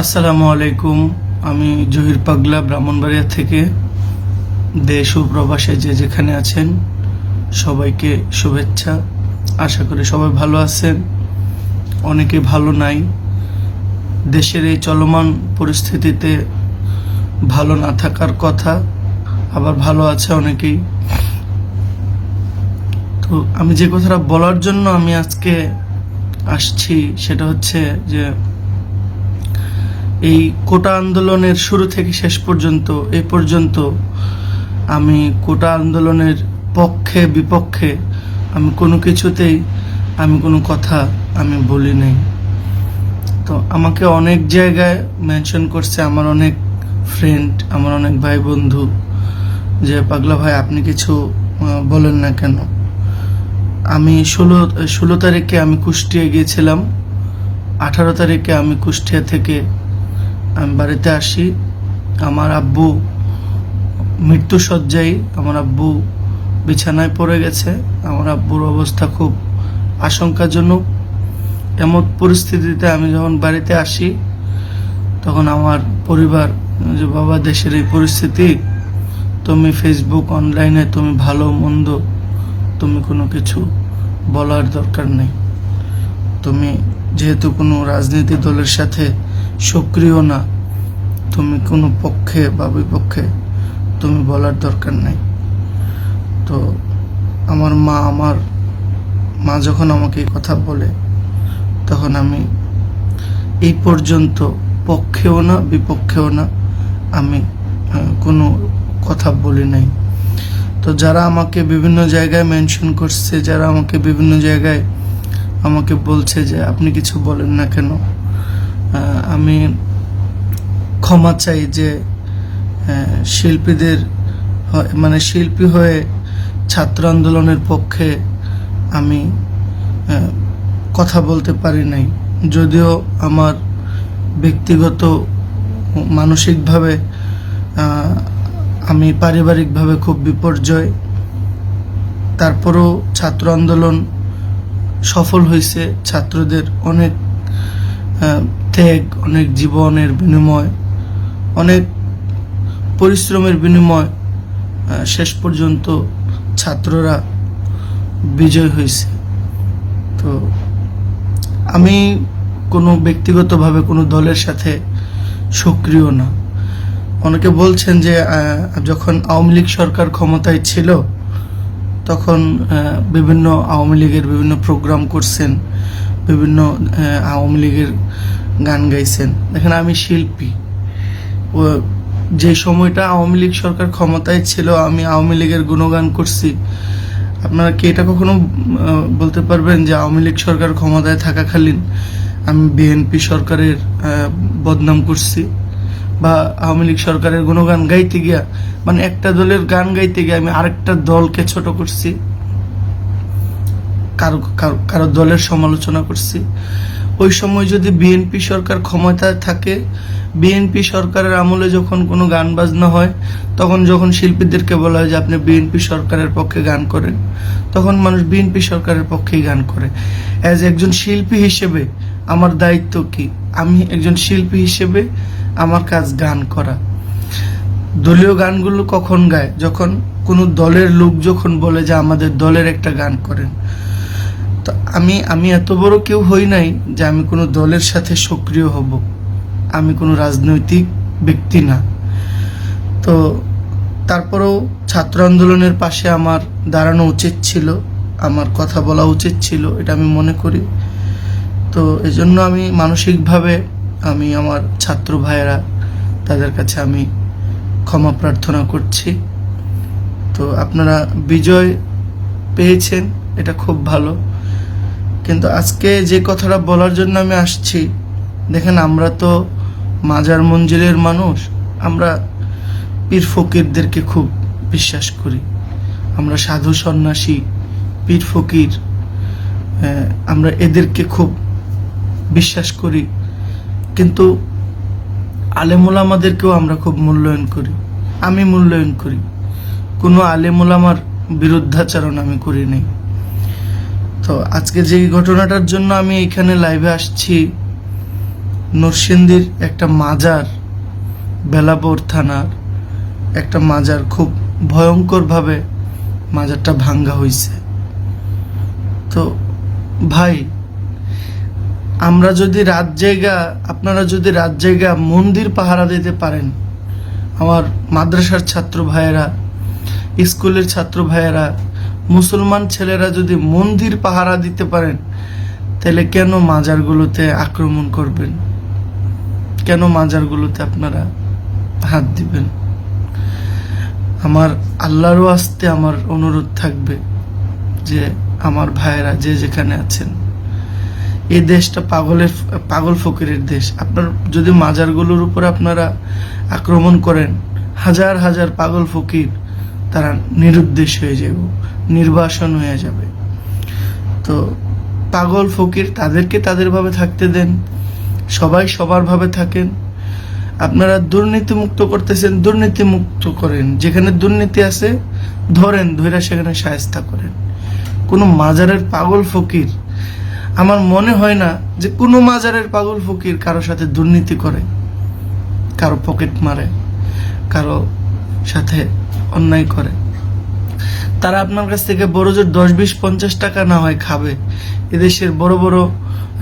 আসসালামু আলাইকুম। আমি জহির পাগলা, ব্রাহ্মণবাড়িয়া থেকে। দেশ ও প্রবাসে যে যেখানে আছেন, সবাইকে শুভেচ্ছা। আশা করি সবাই ভালো আছেন। অনেকে ভালো নাই। দেশের এই চলমান পরিস্থিতিতে ভালো না থাকার কথা, আবার ভালো আছে অনেকেই। তো আমি যে কথাটা বলার জন্য আমি আজকে আসছি, সেটা হচ্ছে যে এই কোটা আন্দোলনের শুরু থেকে শেষ পর্যন্ত, এ পর্যন্ত আমি কোটা আন্দোলনের পক্ষে, বিপক্ষে আমি কোনো কিছুতেই আমি কোনো কথা আমি বলি নাই। তো আমাকে অনেক জায়গায় মেনশন করছে আমার অনেক ফ্রেন্ড আমার অনেক ভাই বন্ধু যে, পাগলা ভাই, আপনি কিছু বলেন না কেন? আমি ষোলো ষোলো তারিখে আমি কুষ্টিয়া গিয়েছিলাম। আঠারো তারিখে আমি কুষ্টিয়া থেকে আমি বাড়িতে আসি। আমার আব্বু মৃত্যু সজ্জায় আমার আব্বু বিছানায় পড়ে গেছে। আমার আব্বুর অবস্থা খুব আশঙ্কাজনক। এমন পরিস্থিতিতে আমি যখন বাড়িতে আসি, তখন আমার পরিবার যে, বাবা, দেশের এই পরিস্থিতি, তুমি ফেসবুক অনলাইনে তুমি ভালো, মন্দ, তুমি কোনো কিছু বলার দরকার নেই। তুমি যেহেতু কোনো রাজনীতি দলের সাথে সক্রিয় না। তুমি কোনো পক্ষে বা বিপক্ষে তুমি বলার দরকার নাই। তো আমার মা আমার, মা যখন আমাকে এই কথা বলে, তখন আমি এই পর্যন্ত পক্ষেও না, বিপক্ষেও না, আমি কোনো কথা বলি নাই। তো যারা আমাকে বিভিন্ন জায়গায় মেনশন করছে, যারা আমাকে বিভিন্ন জায়গায় আমাকে বলছে যে, আপনি কিছু বলেন না কেন? আমি ক্ষমা চাই যে শিল্পীদের মানে শিল্পী হয়ে ছাত্র আন্দোলনের পক্ষে আমি কথা বলতে পারি নাই। যদিও আমার ব্যক্তিগত মানসিকভাবে আমি পারিবারিকভাবে খুব বিপর্যয়। তারপরও ছাত্র আন্দোলন সফল হয়েছে ছাত্রদের অনেক ত্যাগ অনেক জীবনের বিনিময়, অনেক পরিশ্রমের বিনিময় শেষ পর্যন্ত ছাত্ররা বিজয় হয়েছে। তো আমি কোনো ব্যক্তিগতভাবে কোনো দলের সাথে সক্রিয় না। অনেকে বলছেন যে যখন আওয়ামী লীগ সরকার ক্ষমতায় ছিল, তখন বিভিন্ন আওয়ামী লীগের বিভিন্ন প্রোগ্রাম করছেন, বিভিন্ন আওয়ামী লীগের গান গাইছেন। দেখেন আমি শিল্পী। ও, যে সময়টা আওয়ামী লীগ সরকার ক্ষমতায় ছিল, আমি আওয়ামী লীগের গুণগান করছি। আপনারা কি এটা কখনো বলতে পারবেন যে আওয়ামী লীগ সরকার ক্ষমতায় থাকাকালীন আমি বিএনপি সরকারের বদনাম করছি? বা আওয়ামী লীগ সরকারের গুণগান গাইতে গিয়া মানে একটা দলের গান গাইতে গিয়ে আমি আরেকটা দলকে ছোট করছি? কারও কারও কারও দলের সমালোচনা করছি? ওই সময় যদি বিএনপি সরকার ক্ষমতায় থাকে, বিএনপি সরকারের আমলে যখন কোনো গান বাজনা হয়, তখন যখন শিল্পীদেরকে বলা হয় যে আপনি বিএনপি সরকারের পক্ষে গান করেন, তখন মানুষ বিএনপি সরকারের পক্ষেই গান করে। অ্যাজ একজন শিল্পী হিসেবে আমার দায়িত্ব কি? আমি একজন শিল্পী হিসেবে আমার কাজ গান করা। দলীয় গানগুলো কখন গায়? যখন কোনো দলের লোক যখন বলে যে আমাদের দলের একটা গান করেন তো আমি আমি এত বড় কেউ হই নাই যে আমি কোনো দলের সাথে সক্রিয় হব। আমি কোনো রাজনৈতিক ব্যক্তি না। তো তারপরেও ছাত্র আন্দোলনের পাশে আমার দাঁড়ানো উচিত ছিল, আমার কথা বলা উচিত ছিল, এটা আমি মনে করি। তো এজন্য আমি মানসিকভাবে আমি আমার ছাত্র ভাইয়েরা, তাদের কাছে আমি ক্ষমা প্রার্থনা করছি। তো আপনারা বিজয় পেয়েছেন, এটা খুব ভালো। কিন্তু আজকে যে কথাটা বলার জন্য আমি আসছি, দেখেন আমরা তো মাজার মঞ্জিলের মানুষ, আমরা পীর ফকিরদেরকে খুব বিশ্বাস করি। আমরা সাধু সন্ন্যাসী, পীর ফকির আমরা এদেরকে খুব বিশ্বাস করি। কিন্তু আলেমুলামাদেরকেও আমরা খুব মূল্যায়ন করি। আমি মূল্যায়ন করি। কোনো আলেমুলামার বিরুদ্ধাচরণ আমি করি নাই। তো আজকে যেই ঘটনাটার জন্য আমি এখানে লাইভে আসছি, নরসিংদীর একটা মাজার, বেলাপুর থানার একটা মাজার, খুব ভয়ঙ্করভাবে মাজারটা ভাঙ্গা হয়েছে তো ভাই, আমরা যদি রাত জায়গা, আপনারা যদি রাত জায়গা মন্দির পাহারা দিতে পারেন, আমার মাদ্রাসার ছাত্র ভাইয়েরা, স্কুলের ছাত্র ভাইয়েরা মুসলমান ছেলেরা যদি মন্দির পাহারা দিতে পারেন, তাহলে কেন মাজারগুলোতে আক্রমণ করবেন? কেন মাজারগুলোতে আপনারা হাত দিবেন? আমার আল্লাহরও আসতে আমার অনুরোধ থাকবে যে আমার ভাইয়েরা যে যেখানে আছেন এই দেশটা পাগলের, পাগল ফকিরের দেশ। আপনার, যদি মাজারগুলোর উপর আপনারা আক্রমণ করেন, হাজার হাজার পাগল ফকির তারা নিরুদ্দেশ হয়ে যাবে, নির্বাসন হয়ে যাবে। তো পাগল ফকির, তাদেরকে তাদেরভাবে থাকতে দেন, সবাই সবার ভাবে থাকেন। আপনারা দুর্নীতি মুক্ত করতেছেন দুর্নীতি মুক্ত করেন। যেখানে দুর্নীতি আছে, ধরেন ধরে সেখানে সায়স্তা করেন। কোনো মাজারের পাগল ফকির, আমার মনে হয় না যে কোনো মাজারের পাগল ফকির কারও সাথে দুর্নীতি করে, কারও পকেট মারে, কারও সাথে অন্যায় করে। তারা আপনার কাছ থেকে বড় জোর দশ, বিশ, পঞ্চাশ টাকা না হয় খাবে। এদেশের বড় বড়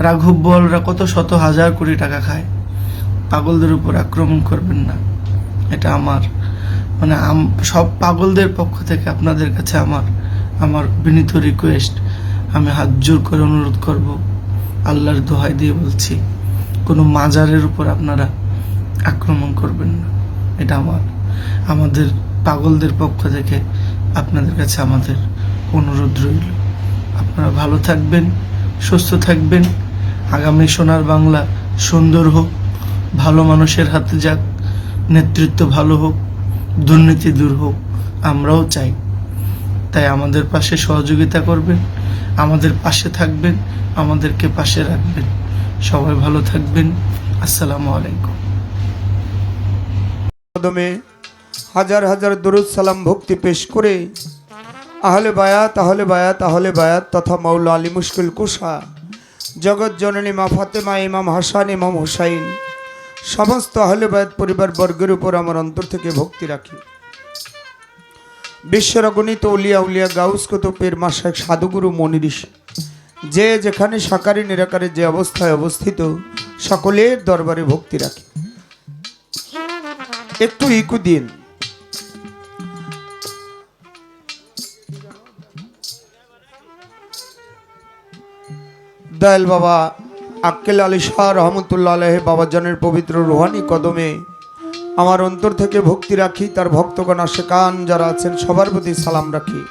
রাঘব বলরা কত শত হাজার কোটি টাকা খায়। পাগলদের উপর আক্রমণ করবেন না। এটা আমার মানে সব পাগলদের পক্ষ থেকে আপনাদের কাছে আমার আমার বিনীত রিকোয়েস্ট আমি হাত জোর করে অনুরোধ করব, আল্লাহর দোহাই দিয়ে বলছি, কোনো মাজারের উপর আপনারা আক্রমণ করবেন না। এটা আমার, আমাদের পাগলদের পক্ষ থেকে আপনাদের কাছে আমাদের অনুরোধ রইল। আপনারা ভালো থাকবেন, সুস্থ থাকবেন। আগামী সোনার বাংলা সুন্দর হোক, ভালো মানুষের হাতে যাক, নেতৃত্ব ভালো হোক, দুর্নীতি দূর হোক, আমরাও চাই। তাই আমাদের পাশে সহযোগিতা করবেন, আমাদের পাশে থাকবেন, আমাদেরকে পাশে রাখবেন। সবাই ভালো থাকবেন। আসসালামু আলাইকুম। হাজার হাজার দরুদ সালাম ভক্তি পেশ করে, আহলে বায়া তাহলে বায়া তাহলে বায়াত তথা মৌলা আলী মুশকিল কুষা, জগৎ জননী মা ফাতেমা, ইমাম হাসান, ইমাম হুসাইন, সমস্ত আহলে বায়াত পরিবার বর্গের উপর আমার অন্তর থেকে ভক্তি রাখি। বিশ্বের অগণিত উলিয়া উলিয়া গাউস কুতুবের মাসাক সাধুগুরু মনি ঋষি, যে যেখানে সাকারে নিরাকারে যে অবস্থায় অবস্থিত, সকলের দরবারে ভক্তি রাখি। একটু ইকু দিন দয়াল বাবা আক্কেল আলী শাহ রহমতুল্লাহ আলহ বাবাজানের পবিত্র রুহানি কদমে আমার অন্তর থেকে ভক্তি রাখি, তার ভক্তগণ আশেকান যারা আছেন সবার প্রতি সালাম রাখি।